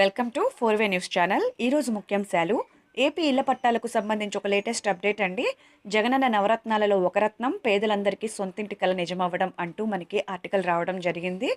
Welcome to four way news channel. ఈరోజు ముఖ్యాంశాలు. AP ఇళ్ళ పట్టాలకు సంబంధించి ఒక లేటెస్ట్ అప్డేట్ అండి. జగనన్న నవరత్నాలలో ఒక రత్నం పేదలందరికీ సొంతింటి కల నిజమవ్వడం అంటూ మనకి ఆర్టికల్ రావడం జరిగింది.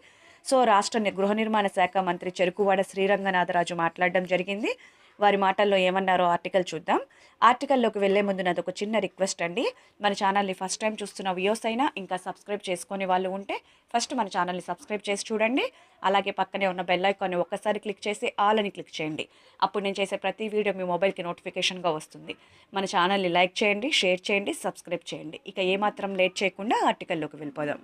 సో రాష్ట్ర గృహ నిర్మాణ శాఖ మంత్రి చెరుకువాడ శ్రీరంగనాథరాజు మాట్లాడడం జరిగింది. వారి మాటల్లో ఏమన్నారో ఆర్టికల్ చూద్దాం. ఆర్టికల్లోకి వెళ్ళే ముందు నాది ఒక చిన్న రిక్వెస్ట్ అండి. మన ఛానల్ని ఫస్ట్ టైం చూస్తున్న వ్యూస్ అయినా ఇంకా సబ్స్క్రైబ్ చేసుకునే వాళ్ళు ఉంటే ఫస్ట్ మన ఛానల్ని సబ్స్క్రైబ్ చేసి చూడండి. అలాగే పక్కనే ఉన్న బెల్ ఐకాన్ని ఒక్కసారి క్లిక్ చేసి ఆల్ అని క్లిక్ చేయండి. అప్పుడు నేను చేసే ప్రతి వీడియో మీ మొబైల్కి నోటిఫికేషన్గా వస్తుంది. మన ఛానల్ని లైక్ చేయండి షేర్ చేయండి సబ్స్క్రైబ్ చేయండి. ఇక ఏమాత్రం లేట్ చేయకుండా ఆర్టికల్లోకి వెళ్ళిపోదాం.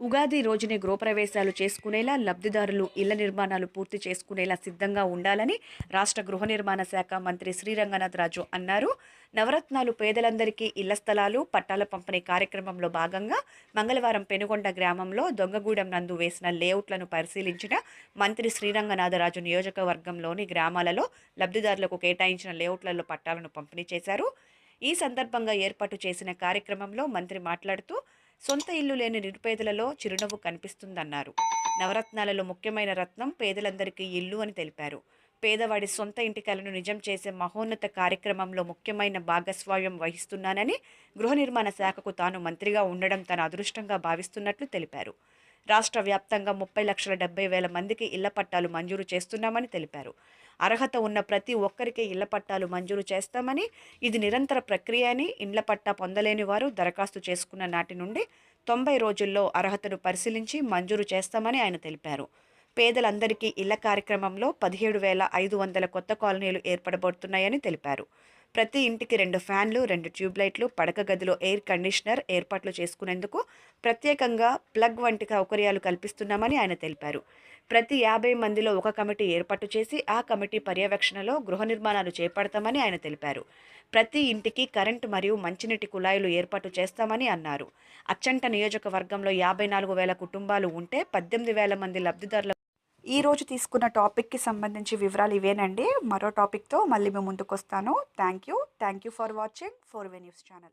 ఉగాది రోజునే గృహప్రవేశాలు చేసుకునేలా లబ్ధిదారులు ఇళ్ళ నిర్మాణాలు పూర్తి చేసుకునేలా సిద్ధంగా ఉండాలని రాష్ట్ర గృహ నిర్మాణ శాఖ మంత్రి శ్రీరంగనాథ్ రాజు అన్నారు. నవరత్నాలు పేదలందరికీ ఇళ్ళ స్థలాలు పట్టాల పంపిణీ కార్యక్రమంలో భాగంగా మంగళవారం పెనుగొండ గ్రామంలో దొంగగూడెం నందు వేసిన లేఅవుట్లను పరిశీలించిన మంత్రి శ్రీరంగనాథరాజు నియోజకవర్గంలోని గ్రామాలలో లబ్ధిదారులకు కేటాయించిన లేఅవుట్లలో పట్టాలను పంపిణీ చేశారు. ఈ సందర్భంగా ఏర్పాటు చేసిన కార్యక్రమంలో మంత్రి మాట్లాడుతూ సొంత ఇల్లు లేని నిరుపేదలలో చిరునవ్వు కనిపిస్తుందన్నారు. నవరత్నాలలో ముఖ్యమైన రత్నం పేదలందరికీ ఇల్లు అని తెలిపారు. పేదవాడి సొంత ఇంటి కలను నిజం చేసే మహోన్నత కార్యక్రమంలో ముఖ్యమైన భాగస్వామ్యం వహిస్తున్నానని గృహ నిర్మాణ శాఖకు తాను మంత్రిగా ఉండడం తన అదృష్టంగా భావిస్తున్నట్లు తెలిపారు. రాష్ట్ర వ్యాప్తంగా ముప్పై లక్షల డెబ్బై వేల మందికి ఇళ్ళ పట్టాలు మంజూరు చేస్తున్నామని తెలిపారు. అర్హత ఉన్న ప్రతి ఒక్కరికి ఇళ్ళ పట్టాలు మంజూరు చేస్తామని ఇది నిరంతర ప్రక్రియ అని ఇండ్ల పట్టా పొందలేని వారు దరఖాస్తు చేసుకున్న నాటి నుండి తొంభై రోజుల్లో అర్హతను పరిశీలించి మంజూరు చేస్తామని ఆయన తెలిపారు. పేదలందరికీ ఇళ్ళ కార్యక్రమంలో పదిహేడు వేల ఐదు వందల కొత్త కాలనీలు ఏర్పడబోతున్నాయని తెలిపారు. ప్రతి ఇంటికి రెండు ఫ్యాన్లు రెండు ట్యూబ్లైట్లు పడక గదిలో ఎయిర్ కండిషనర్ ఏర్పాట్లు చేసుకునేందుకు ప్రత్యేకంగా ప్లగ్ వంటి సౌకర్యాలు కల్పిస్తున్నామని ఆయన తెలిపారు. ప్రతి యాభై మందిలో ఒక కమిటీ ఏర్పాటు చేసి ఆ కమిటీ పర్యవేక్షణలో గృహ నిర్మాణాలు చేపడతామని ఆయన తెలిపారు. ప్రతి ఇంటికి కరెంటు మరియు మంచినీటి కుళాయిలు ఏర్పాటు చేస్తామని అన్నారు. అచ్చంట నియోజకవర్గంలో యాభై నాలుగు వేల కుటుంబాలు ఉంటే పద్దెనిమిది వేల మంది లబ్ధిదారుల ఈ రోజు తీసుకున్న టాపిక్కి సంబంధించి వివరాలు ఇవేనండి. మరో టాపిక్తో మళ్ళీ మేము ముందుకు వస్తాను thank you thank you for watching. Four way news channel.